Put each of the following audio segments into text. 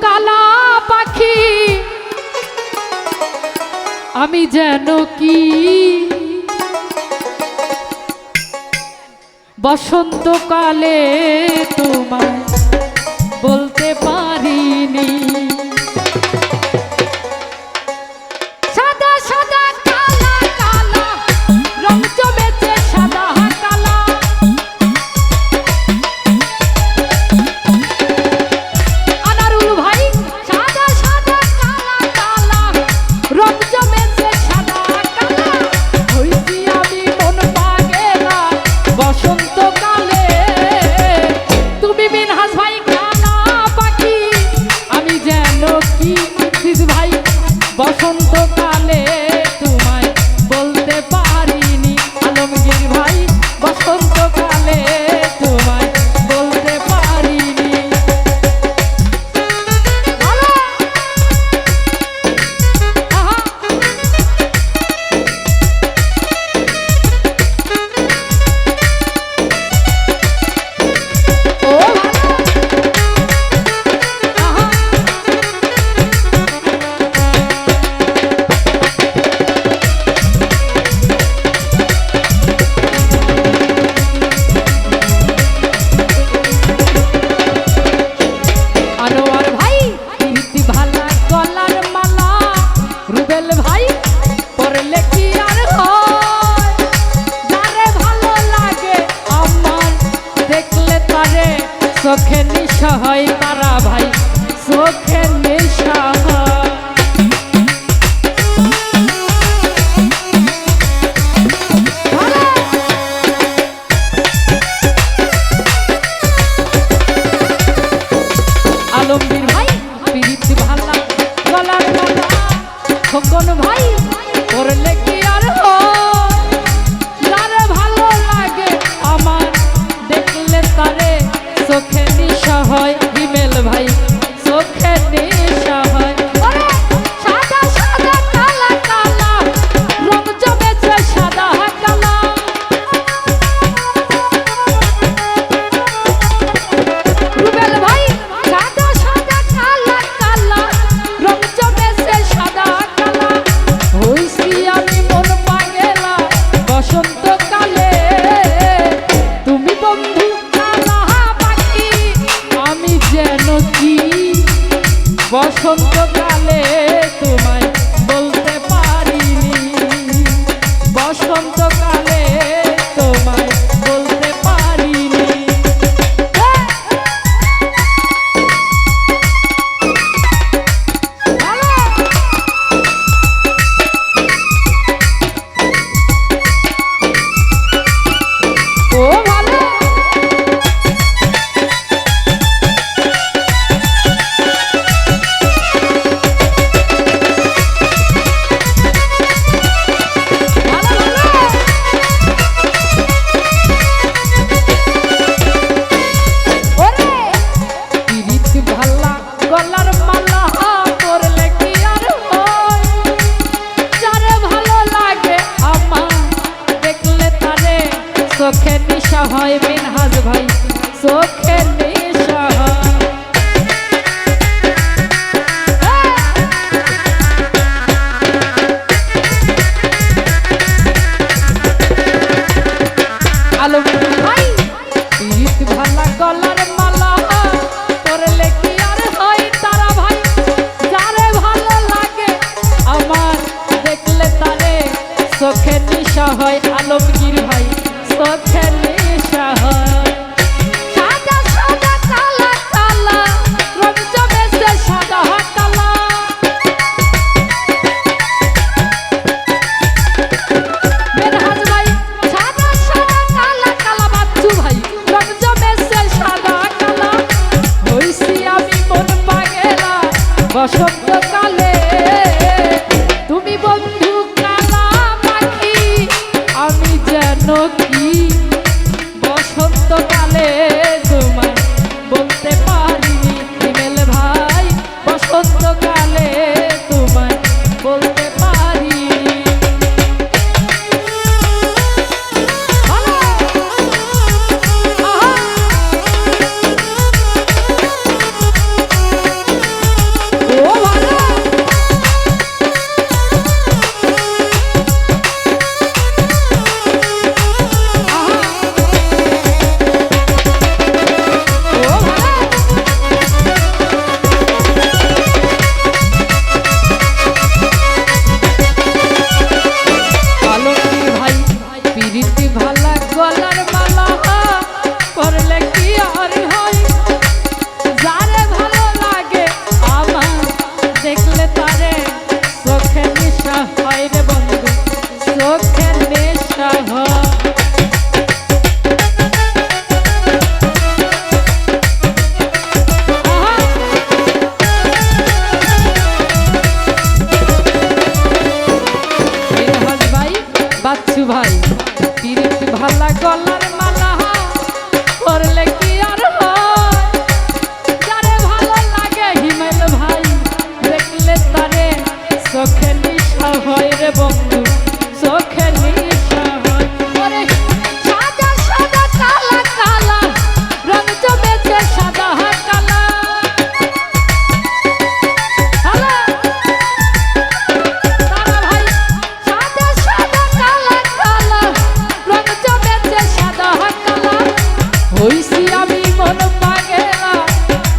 কালা পাখি আমি যেন কি? বসন্তকালে তোমায় বলতে পার বসন্ত con সব গলার মালা করলে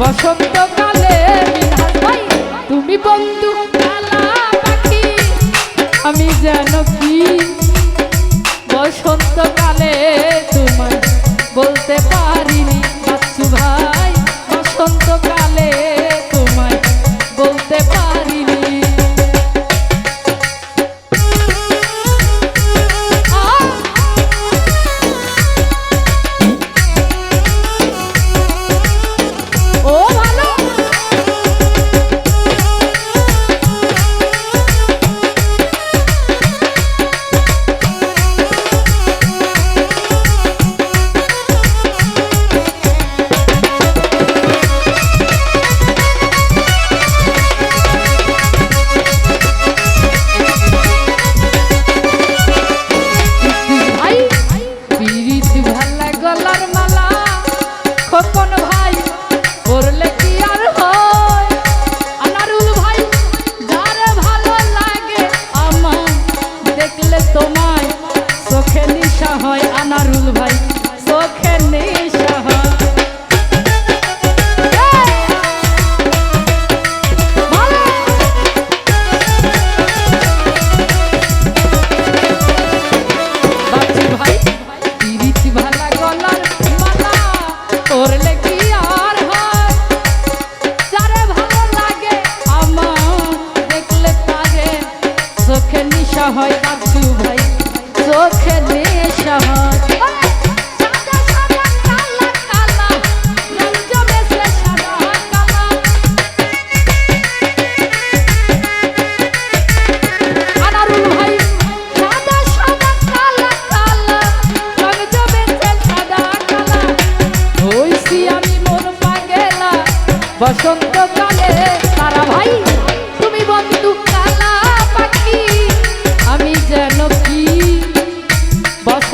বসন্তকালে তুমি বন্ধু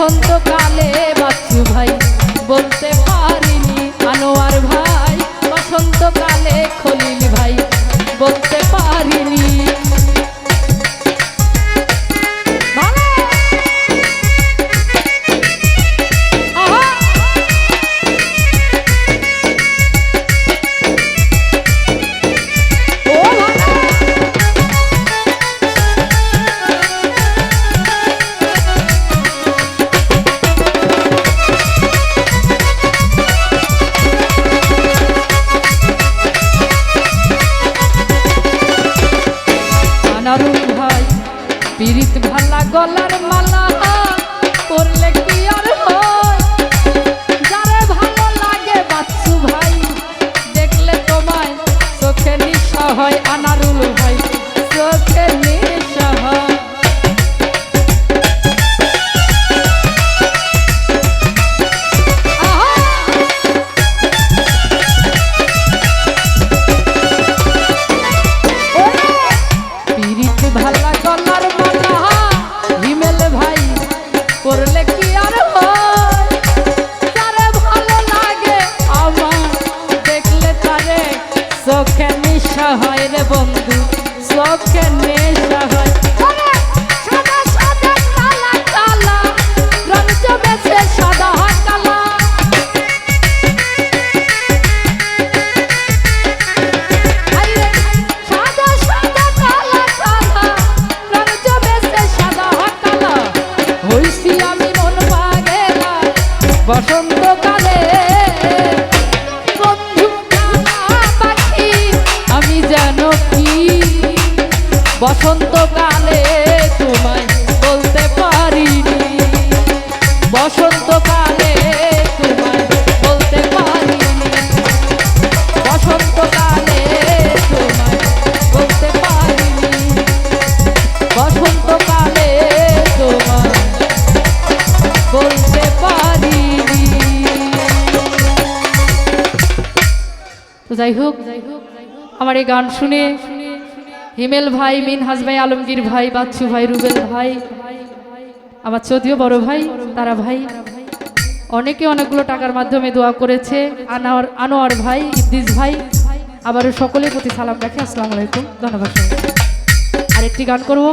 বসন্তকালে বাচ্চু ভাই বলতে পারিনি আনোয়ার ভাই। বসন্তকালে খলি my life. বসন্তকালে তোমায় বলতে পারিনি। বসন্তকালে তোমায় বলতে পারিনি। বসন্তকালে তোমায় বলতে পারিনি। বসন্তকালে তোমায় বলতে পারিনি। তো যাই হোক যাই হোক আমার এই গান শুনে হিমেল ভাই মিনহাজ ভাই, আলমগীর ভাই, বাচ্চু ভাই, রুবেল ভাই, আমার চৌধুরী বড় ভাই, তারা ভাই। অনেকে অনেকগুলো টাকার মাধ্যমে দোয়া করেছে, আনোয়ার আনোয়ার ভাই ইদ্দিস ভাই, আবারও সকলের প্রতি সালাম রাখি, আসসালামু আলাইকুম, ধন্যবাদ আরেকটি গান করব।